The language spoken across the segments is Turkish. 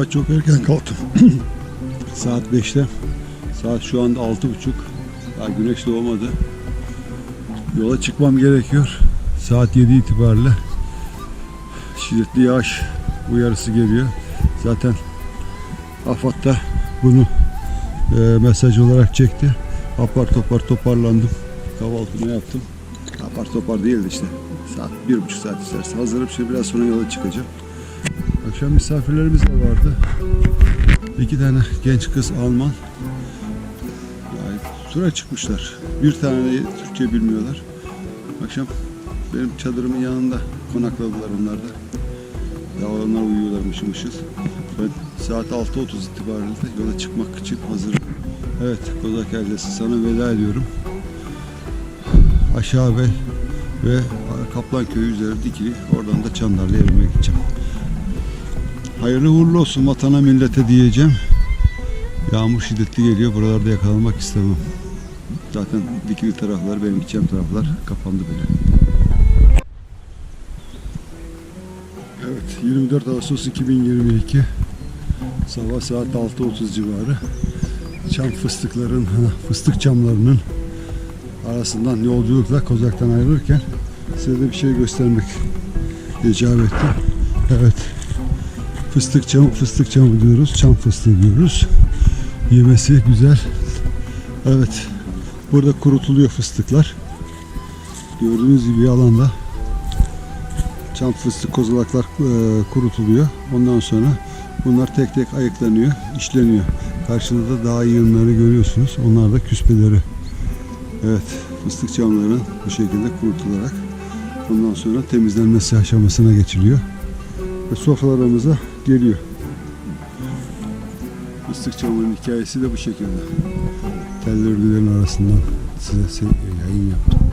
Sabah çok erken kalktım. Saat 5'te. Saat şu anda 6.30. Daha güneş doğmadı. Yola çıkmam gerekiyor. Saat 7 itibariyle şiddetli yağış uyarısı geliyor. Zaten AFAD da bunu e, mesaj olarak çekti. Apar topar toparlandım. Kahvaltımı yaptım. Apar topar değildi işte. Saat bir buçuk saat içerisinde hazırım. Şimdi biraz sonra yola çıkacağım. Akşam misafirlerimiz de vardı. İki tane genç kız Alman. Tura çıkmışlar. Bir tane de Türkçe bilmiyorlar. Akşam benim çadırımın yanında konakladılar onlar da. Ya onlar uyuyorlar mışıl. Ben saat 6.30 itibariyle yola çıkmak için hazırım. Evet Kozak Eldesi sana veda ediyorum. Aşağı Bey ve Kaplan Köyü üzeri dikili. Oradan da Çandarlı evime gideceğim. Hayırlı uğurlu olsun vatana millete diyeceğim. Yağmur şiddetli geliyor. Buralarda yakalanmak istemem. Zaten dikili taraflar, benim gideceğim taraflar kapandı bile. Evet, 24 Ağustos 2022 sabah saat 6.30 civarı çam fıstıkların, fıstık çamlarının arasından yolculukla Kozak'tan ayrılırken size de bir şey göstermek icap etti. Evet, fıstık çamı, fıstık çamı diyoruz, çam fıstığı diyoruz. Yemesi güzel. Evet, burada kurutuluyor fıstıklar. Gördüğünüz gibi alanda çam fıstık kozalaklar e, kurutuluyor. Ondan sonra bunlar tek tek ayıklanıyor, işleniyor. Karşıda da daha yığınları görüyorsunuz. Onlar da küspeleri. Evet, fıstık çamları bu şekilde kurutularak ondan sonra temizlenmesi aşamasına geçiliyor. Ve sofralarımıza geliyor. Fıstık çamının hikayesi de bu şekilde. Tel örgülerin arasından size yayın yaptım.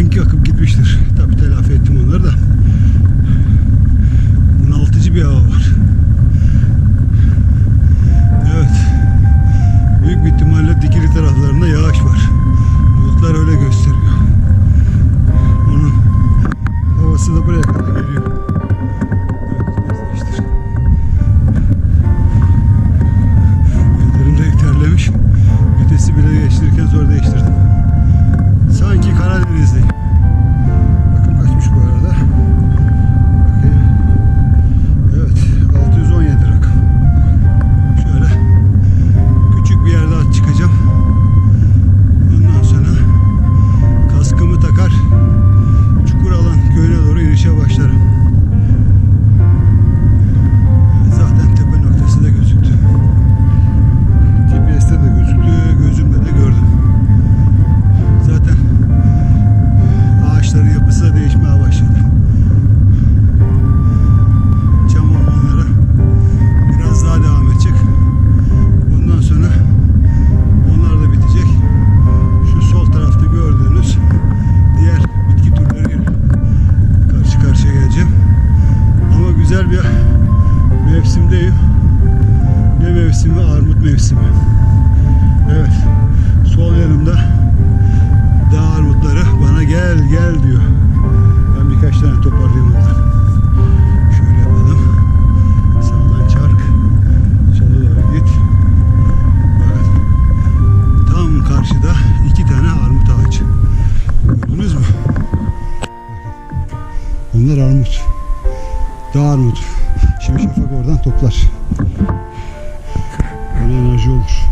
zamanki akıp gitmiştir. Tabi telafi ettim onları da. mevsimdeyim. Ne mevsimi? Armut mevsimi. Evet. Sol yanımda dağ armutları bana gel gel diyor. Ben birkaç tane toparlayayım onları. Şöyle yapalım. Sağdan çark. Sola doğru git. Bakın. Tam karşıda iki tane armut ağacı. Gördünüz mü? Bunlar armut. Dağ armutu oradan toplar. Böyle enerji olur.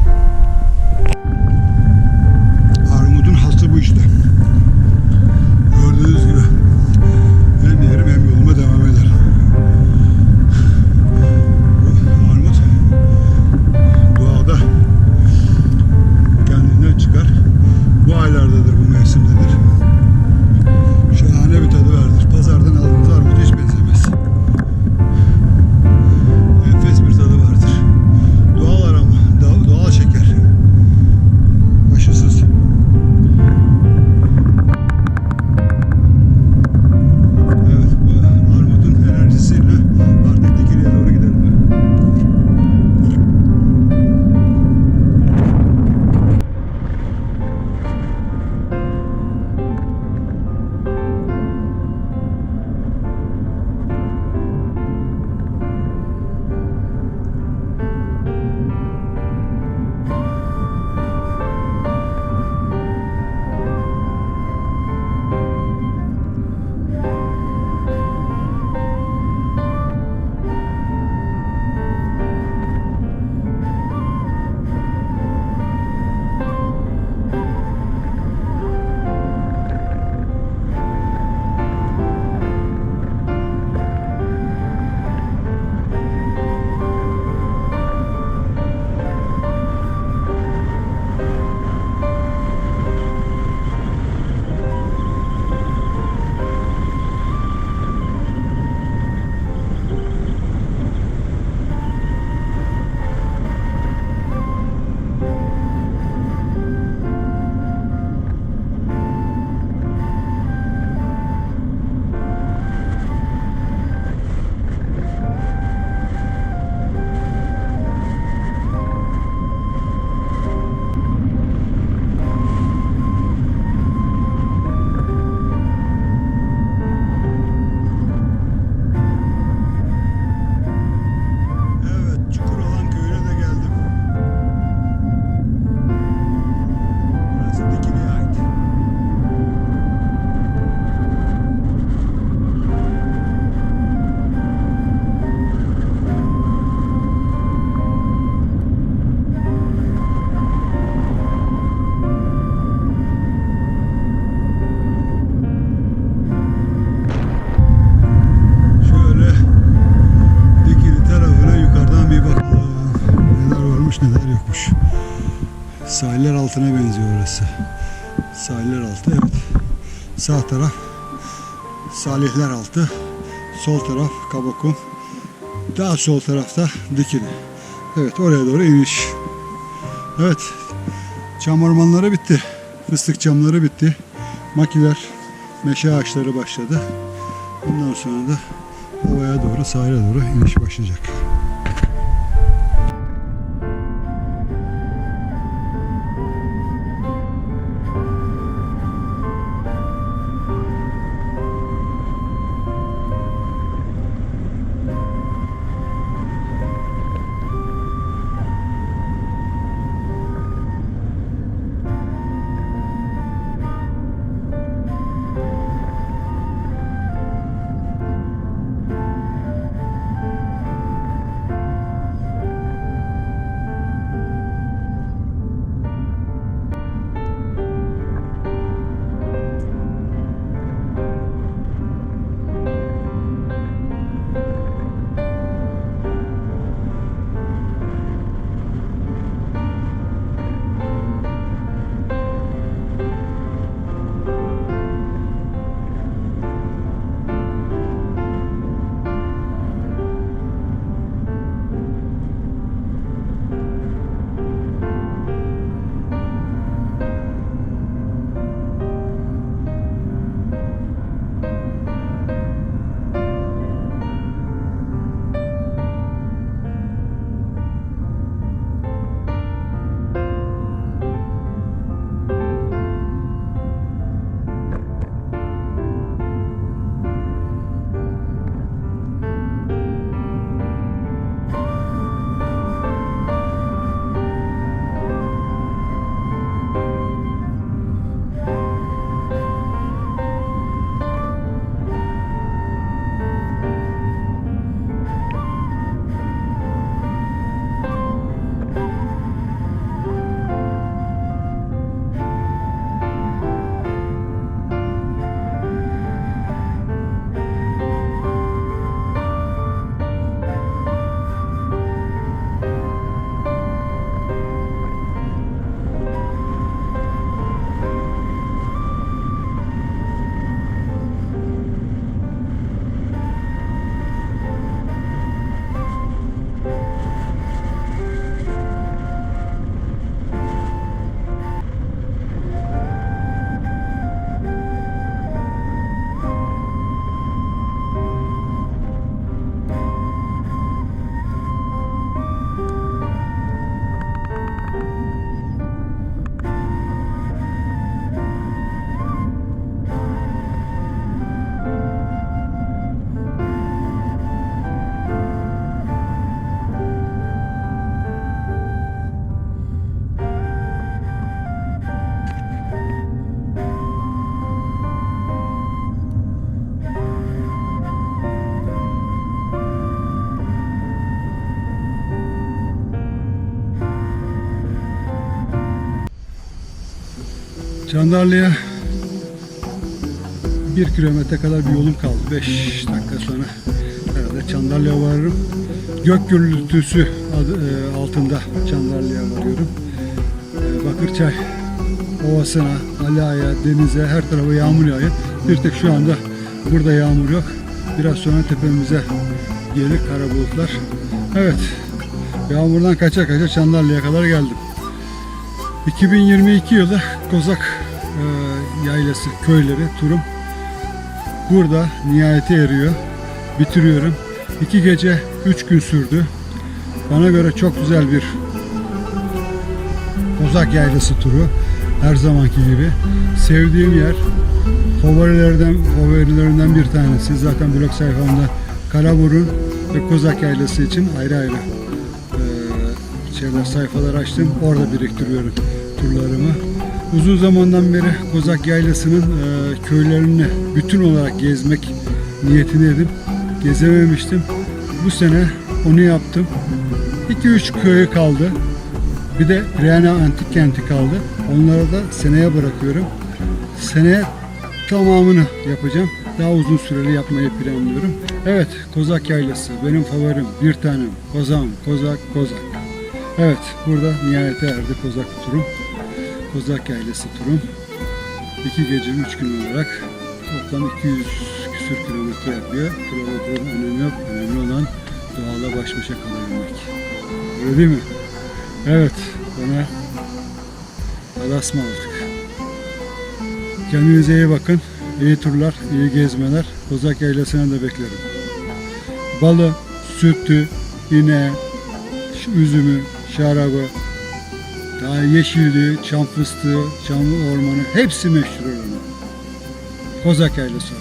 Sahiller altına benziyor orası. Sahiller altı evet. Sağ taraf Salihler altı. Sol taraf Kabakum. Daha sol tarafta Dikili. Evet oraya doğru iniş. Evet. Çam ormanları bitti. Fıstık çamları bitti. Makiler, meşe ağaçları başladı. Bundan sonra da ovaya doğru, sahile doğru iniş başlayacak. Çandarlı'ya bir kilometre kadar bir yolum kaldı. Beş dakika sonra herhalde Çandarlı'ya varırım. Gök gürültüsü e, altında Çandarlı'ya varıyorum. E, Bakırçay Ovası'na, Alaya, denize, her tarafa yağmur yağıyor. Bir tek şu anda burada yağmur yok. Biraz sonra tepemize gelir kara bulutlar. Evet, yağmurdan kaça kaça Çandarlı'ya kadar geldim. 2022 yılı Kozak e, Yaylası köyleri turum burada nihayete eriyor. Bitiriyorum. İki gece, üç gün sürdü. Bana göre çok güzel bir Kozak Yaylası turu. Her zamanki gibi. Sevdiğim yer. Favorilerden, favorilerimden bir tanesi. Zaten blog sayfamda Karaburun ve Kozak Yaylası için ayrı ayrı e, şeyler sayfalar açtım. Orada biriktiriyorum turlarımı. Uzun zamandan beri Kozak Yaylası'nın e, köylerini bütün olarak gezmek niyetindeydim. Gezememiştim. Bu sene onu yaptım. 2-3 köyü kaldı. Bir de Reyna Antik Kenti kaldı. Onları da seneye bırakıyorum. Seneye tamamını yapacağım. Daha uzun süreli yapmayı planlıyorum. Evet, Kozak Yaylası benim favorim. Bir tanem. Kozağım, Kozak, Kozak. Evet, burada nihayete erdi Kozak turum. Kozak Yaylası turum. İki gece, üç gün olarak toplam 200 küsür kilometre yapıyor. Kilometrenin önemi yok. Önemli olan doğayla baş başa kalabilmek. Öyle değil mi? Evet, bana alasma aldık. Kendinize iyi bakın. İyi turlar, iyi gezmeler. Kozak Yaylası'na da beklerim. Balı, sütü, ineği, üzümü, şarabı, daha yeşilliği, çam fıstığı, çam ormanı hepsi meşhur oranın. Kozak Yaylası.